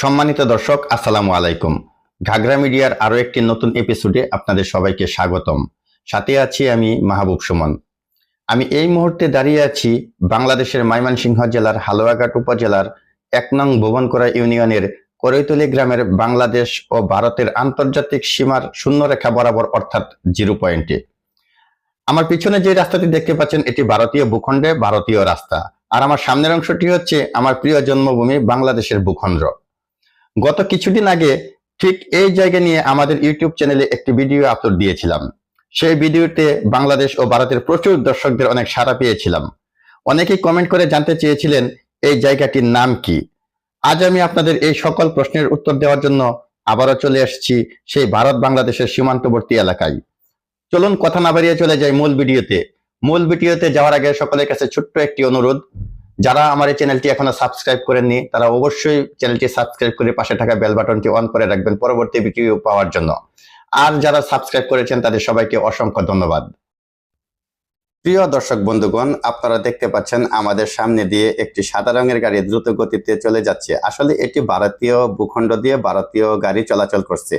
সম্মানিত দর্শক, আসসালামু আলাইকুম। ঘাগরা মিডিয়ার আরও একটি নতুন এপিসোডে আপনাদের সবাইকে স্বাগতম। সাথে আছি আমি মাহবুব সুমন। আমি এই মুহূর্তে দাঁড়িয়ে আছি বাংলাদেশের ময়মনসিংহ জেলার হালুয়াঘাট উপজেলার এক নং ভুবনকরা ইউনিয়নের করৈতলি গ্রামের বাংলাদেশ ও ভারতের আন্তর্জাতিক সীমার শূন্যরেখা বরাবর অর্থাৎ জিরো পয়েন্টে। আমার পিছনে যে রাস্তাটি দেখতে পাচ্ছেন, এটি ভারতীয় ভূখণ্ডে ভারতীয় রাস্তা। আর আমার সামনের অংশটি হচ্ছে আমার প্রিয় জন্মভূমি বাংলাদেশের ভূখণ্ড। গত কিছুদিন আগে ঠিক এই জায়গা নিয়ে আমাদের ইউটিউব চ্যানেলে একটি ভিডিও আপলোড দিয়েছিলাম। সেই ভিডিওতে বাংলাদেশ ও ভারতের প্রচুর দর্শকদের অনেক সাড়া পেয়েছিলাম। অনেকেই কমেন্ট করে জানতে চেয়েছিলেন, এই জায়গাটির নাম কি? আজ আমি আপনাদের এই সকল প্রশ্নের উত্তর দেওয়ার জন্য আবারও চলে এসেছি সেই ভারত বাংলাদেশের সীমান্তবর্তী এলাকায়। চলুন কথা না বাড়িয়ে চলে যাই মূল ভিডিওতে। মূল ভিডিওতে যাওয়ার আগে সকলের কাছে ছোট্ট একটি অনুরোধ। যারা আমার এই চ্যানেলটি এখনও সাবস্ক্রাইব করেননি, তারা অবশ্যই চ্যানেলটি সাবস্ক্রাইব করে পাশে থাকা বেল বাটনটি অন করে রাখবেন পরবর্তী ভিডিও পাওয়ার জন্য। আর যারা সাবস্ক্রাইব করেছেন, তাদের সবাইকে অসংখ্য ধন্যবাদ। প্রিয় দর্শক বন্ধুগণ, আপনারা দেখতে পাচ্ছেন আমাদের সামনে দিয়ে একটি সাদা রঙের গাড়ি দ্রুত গতিতে চলে যাচ্ছে। আসলে এটি ভারতীয় ভূখণ্ড দিয়ে ভারতীয় গাড়ি চলাচল করছে।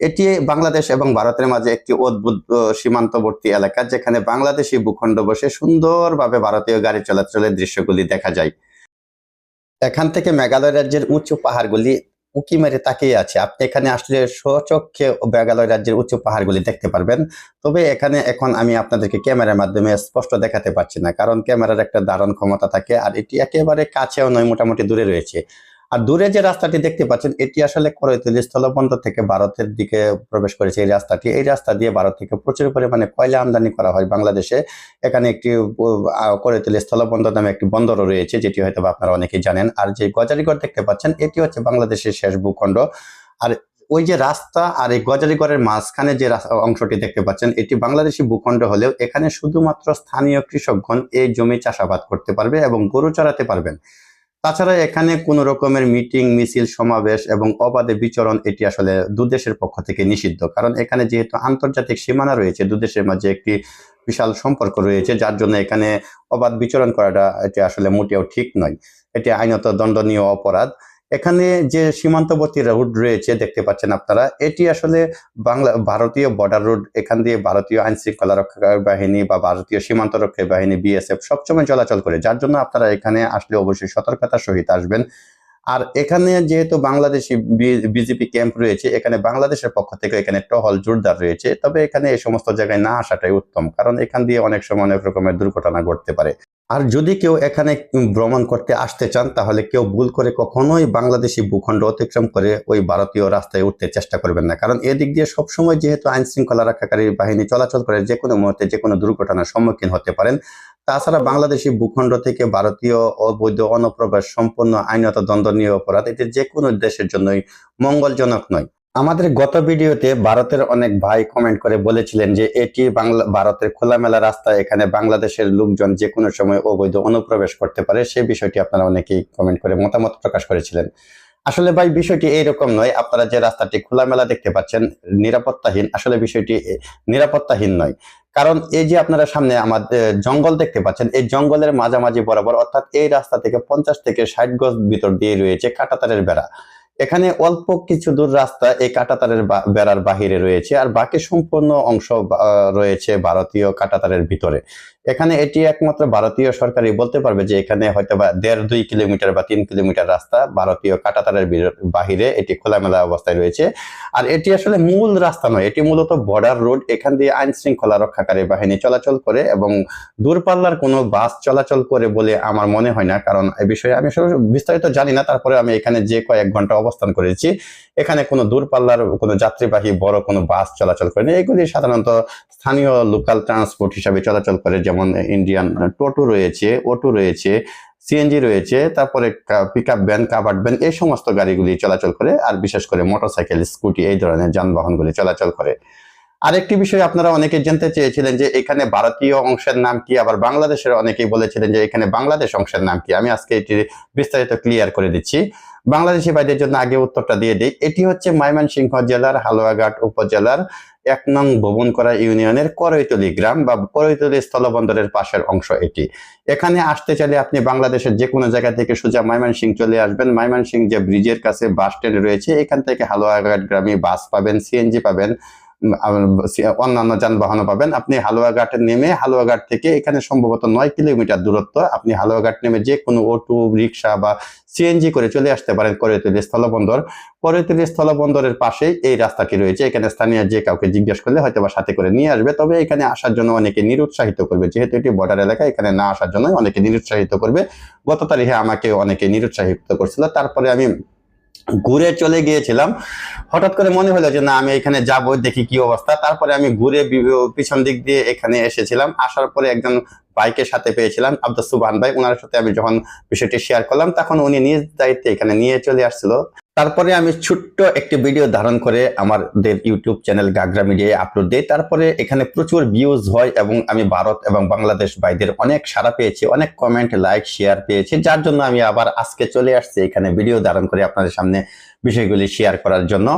এটি বাংলাদেশ এবং ভারতের মাঝে একটি অদ্ভুত সীমান্তবর্তী এলাকা যেখানে বাংলাদেশি ভূখণ্ড বসে সুন্দরভাবে ভারতীয় গাড়ি চলাচলের দৃশ্যগুলি দেখা যায়। এখান থেকে মেঘালয় রাজ্যের উঁচু পাহাড়গুলি উকি মেরে তাকিয়ে আছে। আপনি এখানে আসলে স্বচক্ষে মেঘালয় রাজ্যের উঁচু পাহাড়গুলি দেখতে পারবেন। তবে এখানে এখন আমি আপনাদেরকে ক্যামেরার মাধ্যমে স্পষ্ট দেখাতে পারছি না, কারণ ক্যামেরার একটা দারুণ ক্ষমতা থাকে আর এটি একেবারে কাছেও নয়, মোটামুটি দূরে রয়েছে। আর দূরে যে রাস্তাটি দেখতে পাচ্ছেন এটি আসলে করৈতলি স্থলবন্দর থেকে ভারতের দিকে প্রবেশ করেছে এই রাস্তাটি। এই রাস্তা দিয়ে ভারত থেকে প্রচুর পরিমাণে কয়লা আমদানি করা হয় বাংলাদেশে। এখানে একটি আহ, স্থলবন্দর নামে একটি বন্দরও রয়েছে যেটি হয়তো আপনারা অনেকেই জানেন। আর যে গজারিগড় দেখতে পাচ্ছেন এটি হচ্ছে বাংলাদেশের শেষ ভূখণ্ড। আর ওই যে রাস্তা আর এই গজারিগড়ের মাঝখানে যে অংশটি দেখতে পাচ্ছেন এটি বাংলাদেশি ভূখণ্ড হলেও এখানে শুধুমাত্র স্থানীয় কৃষকগণ এই জমি চাষাবাদ করতে পারবে এবং গরু চড়াতে পারবেন। তাছাড়া এখানে কোনো রকমের মিটিং, মিছিল, সমাবেশ এবং অবাধে বিচরণ এটি আসলে দুদেশের পক্ষ থেকে নিষিদ্ধ। কারণ এখানে যেহেতু আন্তর্জাতিক সীমানা রয়েছে, দুদেশের মাঝে একটি বিশাল সম্পর্ক রয়েছে, যার জন্য এখানে অবাধ বিচরণ করাটা এটি আসলে মোটেও ঠিক নয়। এটি আইনত দণ্ডনীয় অপরাধ। এখানে যে সীমান্তবর্তী রোড রয়েছে, দেখতে পাচ্ছেন আপনারা, এটি আসলে বাংলা, ভারতীয় বর্ডার রোড এখান দিয়ে ভারতীয় আইন শৃঙ্খলা রক্ষাকারী বাহিনী বা ভারতীয় সীমান্ত রক্ষী বাহিনী বিএসএফ সবসময় চলাচল করে। যার জন্য আপনারা এখানে আসলে অবশ্যই সতর্কতার সহিত আসবেন। আর এখানে যেহেতু বাংলাদেশি বিজেপি ক্যাম্প রয়েছে, এখানে বাংলাদেশের পক্ষ থেকে এখানে টহল জোরদার রয়েছে, তবে এখানে এই সমস্ত জায়গায় না আসাটাই উত্তম, কারণ এখান দিয়ে অনেক সময় অনেক রকমের দুর্ঘটনা ঘটতে পারে। আর যদি কেউ এখানে ভ্রমণ করতে আসতে চান, তাহলে কেউ ভুল করে কখনোই বাংলাদেশি ভূখণ্ড অতিক্রম করে ওই ভারতীয় রাস্তায় উঠতে চেষ্টা করবেন না। কারণ এদিক দিয়ে সবসময় যেহেতু আইন শৃঙ্খলা রক্ষাকারী বাহিনী চলাচল করে, যে কোনো মুহূর্তে যে কোনো দুর্ঘটনার সম্মুখীন হতে পারেন। তাছাড়া বাংলাদেশি ভূখণ্ড থেকে ভারতীয় অবৈধ, অনুপ্রবেশ, সম্পূর্ণ আইনত দণ্ডনীয় অপরাধ, এটি যে কোনো দেশের জন্যই মঙ্গলজনক নয়। আমাদের গত ভিডিওতে ভারতের অনেক ভাই কমেন্ট করে বলেছিলেন যে, এটি বাংলা, ভারতের খোলামেলা রাস্তা, এখানে বাংলাদেশের লোকজন যে কোনো সময় অবৈধ অনুপ্রবেশ করতে পারে। সেই বিষয়টি আপনারা অনেকেই কমেন্ট করে মতামত প্রকাশ করেছিলেন। আসলে ভাই, বিষয়টি এইরকম নয়, আপনারা যে রাস্তাটি খোলামেলা দেখতে পাচ্ছেন, নিরাপত্তাহীন, আসলে বিষয়টি নিরাপত্তাহীন নয়। কারণ এই যে আপনারা সামনে আমাদের জঙ্গল দেখতে পাচ্ছেন, এই জঙ্গলের মাঝামাঝি বরাবর অর্থাৎ এই রাস্তা থেকে পঞ্চাশ থেকে ষাট গজ ভিতর দিয়ে রয়েছে কাঁটাতারের বেড়া। এখানে অল্প কিছু দূর রাস্তা এই কাঁটাতারের বেড়ার বাহিরে রয়েছে, আর বাকি সম্পূর্ণ অংশ রয়েছে ভারতীয় কাঁটাতারের ভিতরে। এখানে এটি একমাত্র ভারতীয় সরকারই বলতে পারবে যে এখানে হয়তো বা দেড়, দুই কিলোমিটার বা তিন কিলোমিটার রাস্তা ভারতীয় কাঁটাতারের বাহিরে এটি খোলামেলা অবস্থায় রয়েছে। আর এটি আসলে মূল রাস্তা নয়, এটি মূলত বর্ডার রোড এখান দিয়ে আইন শৃঙ্খলা রক্ষাকারী বাহিনী চলাচল করে এবং দূরপাল্লার কোনো বাস চলাচল করে বলে আমার মনে হয় না, কারণ এ বিষয়ে আমি বিস্তারিত জানি না তারপরে আমি এখানে যে কয়েক ঘণ্টা অবস্থান করেছি। এখানে কোনো দূরপাল্লার, কোনো যাত্রীবাহী বড় কোনো বাস চলাচল করে না এগুলি সাধারণত স্থানীয় লোকাল ট্রান্সপোর্ট হিসাবে চলাচল করে, যেমন ইন্ডিয়ান টোটো রয়েছে অটো রয়েছে সিএনজি রয়েছে, তারপরে pick up van covered van এই সমস্ত গাড়িগুলি চলাচল করে, আর বিশেষ করে মোটরসাইকেল স্কুটি এই ধরনের যানবাহনগুলি চলাচল করে। আরেকটি বিষয় আপনারা অনেকে জানতে চেয়েছিলেন যে এখানে ভারতীয় অংশের নাম কি, আবার বাংলাদেশের অনেকেই বলেছিলেন যে এখানে বাংলাদেশ অংশের নাম কি। আমি আজকে এটি বিস্তারিত ক্লিয়ার করে দিচ্ছি। বাংলাদেশি ভাইদের জন্য আগে উত্তরটা দিয়ে দিই। এটি হচ্ছে ময়মনসিংহ জেলার হালুয়াঘাট উপজেলার এক নং ভবনকরা ইউনিয়নের করৈতলি গ্রাম বা করৈতলি স্থলবন্দরের পাশের অংশ এটি। এখানে আসতে চাইলে আপনি বাংলাদেশের যে কোনো জায়গা থেকে সোজা ময়মনসিং চলে আসবেন। ময়মনসিং যে ব্রিজের কাছে বাস স্ট্যান্ড রয়েছে, এখান থেকে হালুয়াঘাট গ্রামে বাস পাবেন, সিএনজি পাবেন অন্যান্য যানবাহনও পাবেন। আপনি হালুয়াঘাটে নেমে হালুয়াঘাট থেকে এখানে সম্ভবত নয় কিলোমিটার দূরত্ব। আপনি হালুয়াঘাট নেমে যে কোনো অটো রিক্সা বা সিএনজি করে চলে আসতে পারেন করৈতলি স্থলবন্দর। করৈতলি স্থলবন্দরের পাশেই এই রাস্তাটি রয়েছে। এখানে স্থানীয় যে কাউকে জিজ্ঞেস করলে হয়তো বা সাথে করে নিয়ে আসবে। তবে এখানে আসার জন্য অনেকে নিরুৎসাহিত করবে। যেহেতু এটি বর্ডার এলাকা, এখানে না আসার জন্য অনেকে নিরুৎসাহিত করবে। গত তারিখে আমাকে অনেকে নিরুৎসাহিত করছিল। তারপরে আমি ঘুরে চলে গিয়েছিলাম। হঠাৎ করে মনে হলো যে, না, আমি এখানে যাব, দেখি কি অবস্থা। তারপরে আমি ঘুরে পিছন দিক দিয়ে এখানে এসেছিলাম। আসার পরে একজন ভাইকে সাথে পেয়েছিলাম, আব্দুল সুবহান ভাই। ওনার সাথে আমি যখন বিষয়টি শেয়ার করলাম, তখন উনি নিজ দায়িত্বে এখানে নিয়ে চলে আসছিল। তারপরে আমি ছোট্ট একটি ভিডিও ধারণ করে আমাদের ইউটিউব চ্যানেল গাগরা মিডিয়ায় আপলোড দিই। তারপরে এখানে প্রচুর ভিউজ হয় এবং আমি ভারত এবং বাংলাদেশ ভাইদের অনেক সাড়া পেয়েছি, অনেক কমেন্ট লাইক শেয়ার পেয়েছি, যার জন্য আমি আবার আজকে চলে আসছি এখানে ভিডিও ধারণ করে আপনাদের সামনে বিষয়গুলি শেয়ার করার জন্য।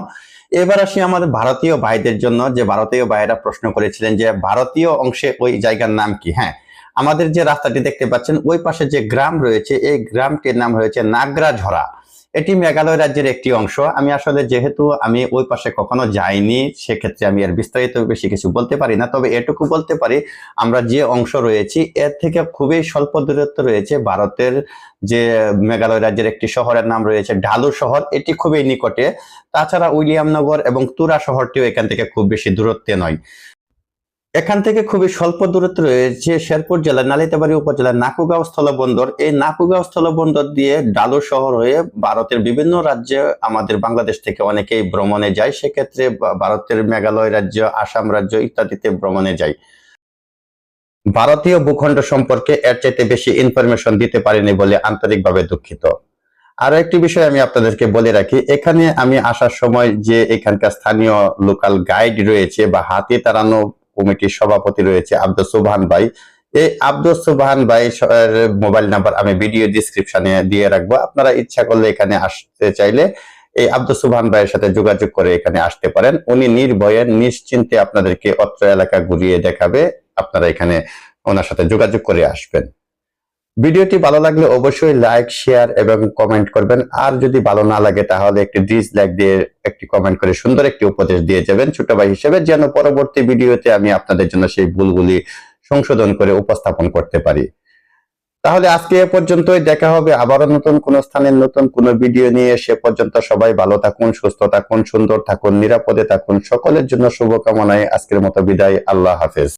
এবার আসি আমাদের ভারতীয় ভাইদের জন্য, যে ভারতীয় ভাইয়েরা প্রশ্ন করেছিলেন যে ভারতীয় অংশে ওই জায়গার নাম কি? হ্যাঁ আমাদের যে রাস্তাটি দেখতে পাচ্ছেন, ওই পাশে যে গ্রাম রয়েছে, এই গ্রামটির নাম রয়েছে নাগরাঝরা। এটি মেঘালয় রাজ্যের একটি অংশ। আমি আসলে যেহেতু আমি ওই পাশে কখনো যাইনি, সেক্ষেত্রে আমি এর বিস্তারিত বেশি কিছু বলতে পারি না। তবে এটুকু বলতে পারি, আমরা যে অংশ রয়েছি, এর থেকে খুবই স্বল্প দূরত্ব রয়েছে ভারতের যে মেঘালয় রাজ্যের একটি শহরের নাম রয়েছে ঢালু শহর। এটি খুবই নিকটে। তাছাড়া উইলিয়ামনগর এবং তুরা শহরটিও এখান থেকে খুব বেশি দূরত্বে নয়। এখান থেকে খুবই স্বল্প দূরত্ব রয়েছে শেরপুর জেলার নালিতাবাড়ি উপজেলার নাকুগাঁও স্থলবন্দর। এই নাকুগাঁও স্থলবন্দর দিয়ে ডালু শহর হয়ে ভারতের বিভিন্ন রাজ্যে আমাদের বাংলাদেশ থেকে অনেকেই ভ্রমণে যায়। সেক্ষেত্রে ভারতের মেঘালয় রাজ্য, আসাম রাজ্য ইত্যাদিতে ভ্রমণে যায়। ভারতীয় ভূখণ্ড সম্পর্কে এর চাইতে বেশি ইনফরমেশন দিতে পারিনি বলে আন্তরিকভাবে দুঃখিত। আরও একটি বিষয় আমি আপনাদেরকে বলে রাখি, এখানে আমি আসার সময় যে এখানকার স্থানীয় লোকাল গাইড রয়েছে বা হাতি তাড়ানো কমিটির সভাপতি রয়েছে আব্দুল সুবহান ভাই। এই আব্দুল সুবহান ভাই মোবাইল নাম্বার আমি ভিডিও ডিসক্রিপশনে দিয়ে রাখব। আপনারা ইচ্ছা করলে এখানে আসতে চাইলে এই আব্দুল সুবহান ভাইয়ের সাথে যোগাযোগ করে এখানে আসতে পারেন। উনি নির্ভয়ে, নিশ্চিন্তে আপনাদেরকে অত্র এলাকা ঘুরিয়ে দেখাবে। আপনারা এখানে ওনার সাথে যোগাযোগ করে আসবেন। ভিডিওটি ভালো লাগলে অবশ্যই লাইক শেয়ার এবং কমেন্ট করবেন। আর যদি ভালো না লাগে, তাহলে একটি ডিসলাইক দিয়ে একটি কমেন্ট করে সুন্দর একটি উপদেশ দিয়ে যাবেন। ছোট ভাই হিসেবে যেন পরবর্তী ভিডিওতে আমি আপনাদের জন্য সেই ভুলগুলি সংশোধন করে উপস্থাপন করতে পারি। তাহলে আজকে এ পর্যন্তই। দেখা হবে আবারও নতুন কোন স্থানের নতুন কোন ভিডিও নিয়ে। সে পর্যন্ত সবাই ভালো থাকুন, সুস্থ থাকুন, সুন্দর থাকুন, নিরাপদে থাকুন। সকলের জন্য শুভকামনায় আজকের মতো বিদায়। আল্লাহ হাফেজ।